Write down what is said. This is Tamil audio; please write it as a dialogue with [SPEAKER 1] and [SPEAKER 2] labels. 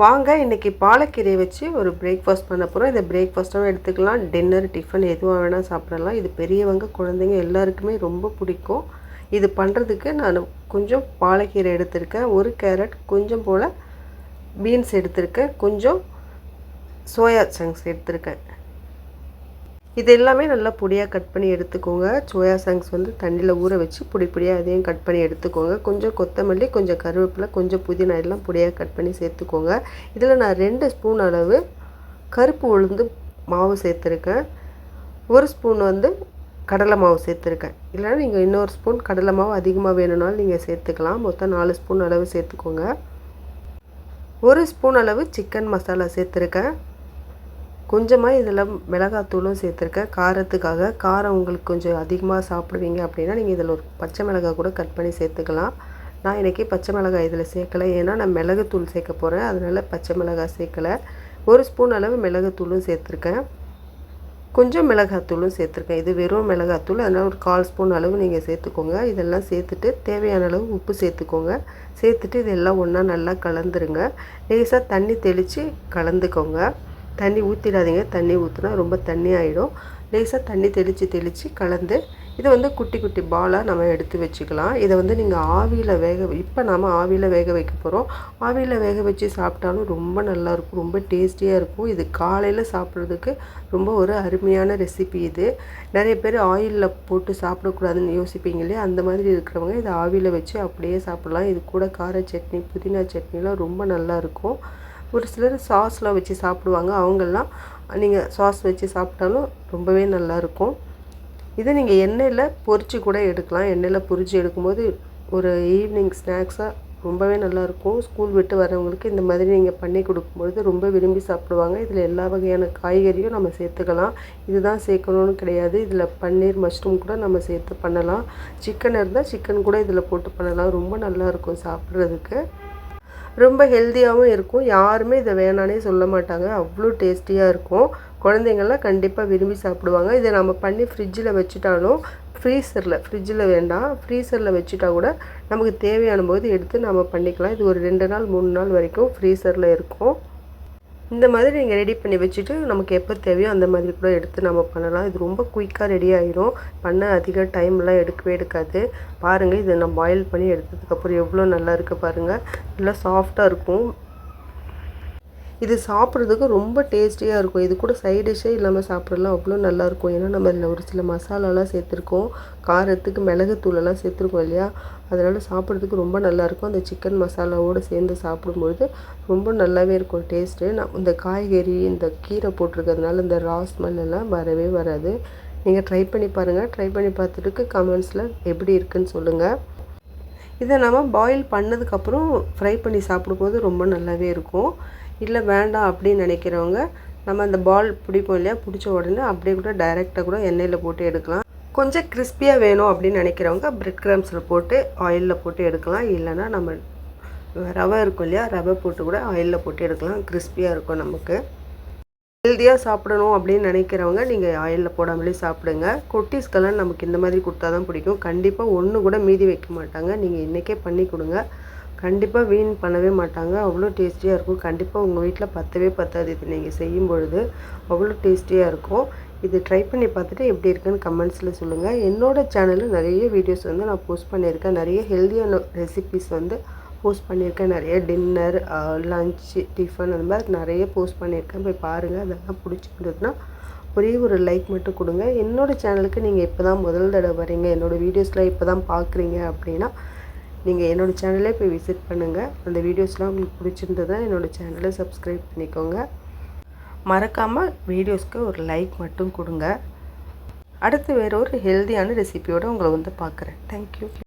[SPEAKER 1] வாங்க இன்றைக்கி பாலக்கீரையை வச்சு ஒரு பிரேக்ஃபாஸ்ட் பண்ண போகிறோம் இதை பிரேக்ஃபாஸ்ட்டாகவும் எடுத்துக்கலாம். டின்னர் டிஃபன் எதுவாக வேணால் சாப்பிடலாம். இது பெரியவங்க குழந்தைங்க எல்லாருக்குமே ரொம்ப பிடிக்கும். இது பண்ணுறதுக்கு நான் கொஞ்சம் பாலக்கீரை எடுத்திருக்கேன். ஒரு கேரட் கொஞ்சம் போல் பீன்ஸ் எடுத்திருக்கேன். கொஞ்சம் சோயா சங்க்ஸ் எடுத்திருக்கேன். இது எல்லாமே நல்லா பொடியாக கட் பண்ணி எடுத்துக்கோங்க. சோயா சாங்ஸ் வந்து தண்ணியில் ஊற வச்சு பொடி பொடியாக அதையும் கட் பண்ணி எடுத்துக்கோங்க. கொஞ்சம் கொத்தமல்லி கொஞ்சம் கருவேப்பிலை கொஞ்சம் புதினா எல்லாம் பொடியாக கட் பண்ணி சேர்த்துக்கோங்க. இதில் நான் ரெண்டு ஸ்பூன் அளவு கருப்பு உளுந்து மாவு சேர்த்துருக்கேன். ஒரு ஸ்பூன் வந்து கடலை மாவு சேர்த்துருக்கேன். இல்லைனா நீங்கள் இன்னொரு ஸ்பூன் கடலை மாவு அதிகமாக வேணும்னாலும் நீங்கள் சேர்த்துக்கலாம். மொத்தம் நாலு ஸ்பூன் அளவு சேர்த்துக்கோங்க. ஒரு ஸ்பூன் அளவு சிக்கன் மசாலா சேர்த்துருக்கேன். கொஞ்சமாக இதில் மிளகாத்தூளும் சேர்த்துருக்கேன். காரத்துக்காக காரம் உங்களுக்கு கொஞ்சம் அதிகமாக சாப்பிடுவீங்க அப்படின்னா நீங்கள் இதில் ஒரு பச்சை மிளகாய் கூட கட் பண்ணி சேர்த்துக்கலாம். நான் இன்றைக்கி பச்சை மிளகாய் இதில் சேர்க்கலை. ஏன்னா நான் மிளகுத்தூள் சேர்க்க போகிறேன். அதனால் பச்சை மிளகாய் சேர்க்கலை. ஒரு ஸ்பூன் அளவு மிளகுத்தூளும் சேர்த்துருக்கேன். கொஞ்சம் மிளகாத்தூளும் சேர்த்துருக்கேன். இது வெறும் மிளகாத்தூள். அதனால் ஒரு கால் ஸ்பூன் அளவு நீங்கள் சேர்த்துக்கோங்க. இதெல்லாம் சேர்த்துட்டு தேவையான அளவு உப்பு சேர்த்துக்கோங்க. சேர்த்துட்டு இதெல்லாம் ஒன்றா நல்லா கலந்துருங்க. லேசாக தண்ணி தெளித்து கலந்துக்கோங்க. தண்ணி ஊற்றிடாதீங்க தண்ணி ஊற்றினா ரொம்ப தண்ணி ஆகிடும் லேசாக தண்ணி தெளித்து தெளித்து கலந்து இதை வந்து குட்டி குட்டி பாலாக நம்ம எடுத்து வச்சுக்கலாம். இதை வந்து நீங்கள் ஆவியில் வேக இப்போ நாம் ஆவியில் வேக வைக்க போகிறோம் ஆவியில் வேக வச்சு சாப்பிட்டாலும் ரொம்ப நல்லாயிருக்கும் ரொம்ப டேஸ்டியாக இருக்கும். இது காலையில் சாப்பிட்றதுக்கு ரொம்ப ஒரு அருமையான ரெசிபி இது. நிறைய பேர் ஆயிலில் போட்டு சாப்பிடக்கூடாதுன்னு யோசிப்பீங்க இல்லையா? அந்த மாதிரி இருக்கிறவங்க இதை ஆவியில் வச்சு அப்படியே சாப்பிட்லாம். இது கூட கார சட்னி புதினா சட்னிலாம் ரொம்ப நல்லாயிருக்கும் ஒரு சிலர் சாஸ்லாம் வச்சு சாப்பிடுவாங்க. அவங்கெல்லாம் நீங்கள் சாஸ் வச்சு சாப்பிட்டாலும் ரொம்பவே நல்லாயிருக்கும். இதை நீங்கள் எண்ணெயில் பொரித்து கூட எடுக்கலாம். எண்ணெயில் பொரித்து எடுக்கும்போது ஒரு ஈவினிங் ஸ்நாக்ஸாக ரொம்பவே நல்லாயிருக்கும். ஸ்கூல் விட்டு வரவங்களுக்கு இந்த மாதிரி நீங்கள் பண்ணி கொடுக்கும்பொழுது ரொம்ப விரும்பி சாப்பிடுவாங்க. இதில் எல்லா வகையான காய்கறியும் நம்ம சேர்த்துக்கலாம். இதுதான் சேர்க்கணும்னு கிடையாது. இதில் பன்னீர் மஷ்ரூம் கூட நம்ம சேர்த்து பண்ணலாம். சிக்கன் இருந்தால் சிக்கன் கூட இதில் போட்டு பண்ணலாம். ரொம்ப நல்லாயிருக்கும் சாப்பிட்றதுக்கு. ரொம்ப ஹெல்த்தியாகவும் இருக்கும். யாருமே இதை வேணானே சொல்ல மாட்டாங்க. அவ்வளோ டேஸ்டியாக இருக்கும். குழந்தைங்கள்லாம் கண்டிப்பாக விரும்பி சாப்பிடுவாங்க. இதை நம்ம பண்ணி ஃப்ரிட்ஜில் வச்சுட்டாலும் ஃப்ரீசரில் ஃப்ரிட்ஜில் வேண்டாம். ஃப்ரீசரில் வச்சுட்டா கூட நமக்கு தேவையான போது எடுத்து நம்ம பண்ணிக்கலாம். இது ஒரு ரெண்டு நாள் மூணு நாள் வரைக்கும் ஃப்ரீசரில் இருக்கும். இந்த மாதிரி நீங்கள் ரெடி பண்ணி வச்சுட்டு நமக்கு எப்போ தேவையோ அந்த மாதிரி கூட எடுத்து நம்ம பண்ணலாம். இது ரொம்ப குயிக்காக ரெடி ஆகிரும் பண்ண அதிக டைம்லாம் எடுக்கவே எடுக்காது. பாருங்கள் இதை நான் பாயில் பண்ணி எடுத்ததுக்கப்புறம் எவ்வளோ நல்லா இருக்குது பாருங்கள் நல்லா சாஃப்டாக இருக்கும். இது சாப்பிட்றதுக்கு ரொம்ப டேஸ்டியாக இருக்கும். இது கூட சைட் டிஷ்ஷே இல்லாமல் சாப்பிட்றலாம் அவ்வளோ நல்லாயிருக்கும் ஏன்னா நம்ம இதில் ஒரு சில மசாலாலாம் சேர்த்துருக்கோம். காரத்துக்கு மிளகுத்தூளெல்லாம் சேர்த்துருக்கோம் இல்லையா? அதனால் சாப்பிட்றதுக்கு ரொம்ப நல்லாயிருக்கும் அந்த சிக்கன் மசாலாவோடு சேர்ந்து சாப்பிடும்பொழுது ரொம்ப நல்லாவே இருக்கும் டேஸ்ட்டு நான் இந்த காய்கறி இந்த கீரை போட்டிருக்கிறதுனால இந்த ரா ஸ்மெல் வரவே வராது. நீங்கள் ட்ரை பண்ணி பாருங்கள் ட்ரை பண்ணி பார்த்துட்டு கமெண்ட்ஸில் எப்படி இருக்குன்னு சொல்லுங்கள் இதை நம்ம பாயில் பண்ணதுக்கப்புறம் ஃப்ரை பண்ணி சாப்பிடும்போது ரொம்ப நல்லாவே இருக்கும். இல்லை வேண்டாம் அப்படின்னு நினைக்கிறவங்க நம்ம அந்த பால் பிடிப்போம் இல்லையா? பிடிச்ச உடனே அப்படியே கூட டைரெக்டாக கூட எண்ணெயில் போட்டு எடுக்கலாம். கொஞ்சம் கிறிஸ்பியாக வேணும் அப்படின்னு நினைக்கிறவங்க பிரெட் கிரம்ஸில் போட்டு ஆயிலில் போட்டு எடுக்கலாம். இல்லைன்னா நம்ம ரவை இருக்கும் இல்லையா? ரவை போட்டு கூட ஆயிலில் போட்டு எடுக்கலாம். கிறிஸ்பியாக இருக்கும் நமக்கு. ஹெல்த்தியாக சாப்பிடணும் அப்படின்னு நினைக்கிறவங்க நீங்கள் ஆயிலில் போடாமலே சாப்பிடுங்க. குட்டீஸ்க்கெல்லாம் நமக்கு இந்த மாதிரி கொடுத்தா தான் பிடிக்கும். கண்டிப்பாக ஒன்று கூட மீதி வைக்க மாட்டாங்க. நீங்கள் இன்றைக்கே பண்ணி கொடுங்க. கண்டிப்பாக வீண் பண்ணவே மாட்டாங்க. அவ்வளோ டேஸ்டியாக இருக்கும். கண்டிப்பாக உங்கள் வீட்டில் பத்தவே பத்தாது. இது நீங்கள் செய்யும் பொழுது அவ்வளோ டேஸ்டியாக இருக்கும். இது ட்ரை பண்ணி பார்த்துட்டு எப்படி இருக்குன்னு கமெண்ட்ஸில் சொல்லுங்கள் என்னோடய சேனலில் நிறைய வீடியோஸ் வந்து நான் போஸ்ட் பண்ணியிருக்கேன். நிறைய ஹெல்த்தியான ரெசிபிஸ் வந்து போஸ்ட் பண்ணியிருக்கேன். நிறைய டின்னர் லன்ச்சு டிஃபன் அந்த மாதிரி நிறைய போஸ்ட் பண்ணியிருக்கேன். போய் பாருங்கள் அதெல்லாம் பிடிச்சிருந்ததுன்னா ஒரே ஒரு லைக் மட்டும் கொடுங்க. என்னோடய சேனலுக்கு நீங்கள் இப்போ தான் முதல் தடவை வரீங்க. என்னோடய வீடியோஸ்லாம் இப்போ தான் பார்க்குறீங்க அப்படின்னா நீங்கள் என்னோடய சேனலே போய் விசிட் பண்ணுங்கள் அந்த வீடியோஸ்லாம் உங்களுக்கு பிடிச்சிருந்ததுன்னா என்னோடய சேனலை சப்ஸ்கிரைப் பண்ணிக்கோங்க. மறக்காமல் வீடியோஸ்க்கு ஒரு லைக் மட்டும் கொடுங்க. அடுத்து வேறு ஒரு ஹெல்த்தியான ரெசிபியோடு உங்களை வந்து பார்க்குறேன். தேங்க்யூ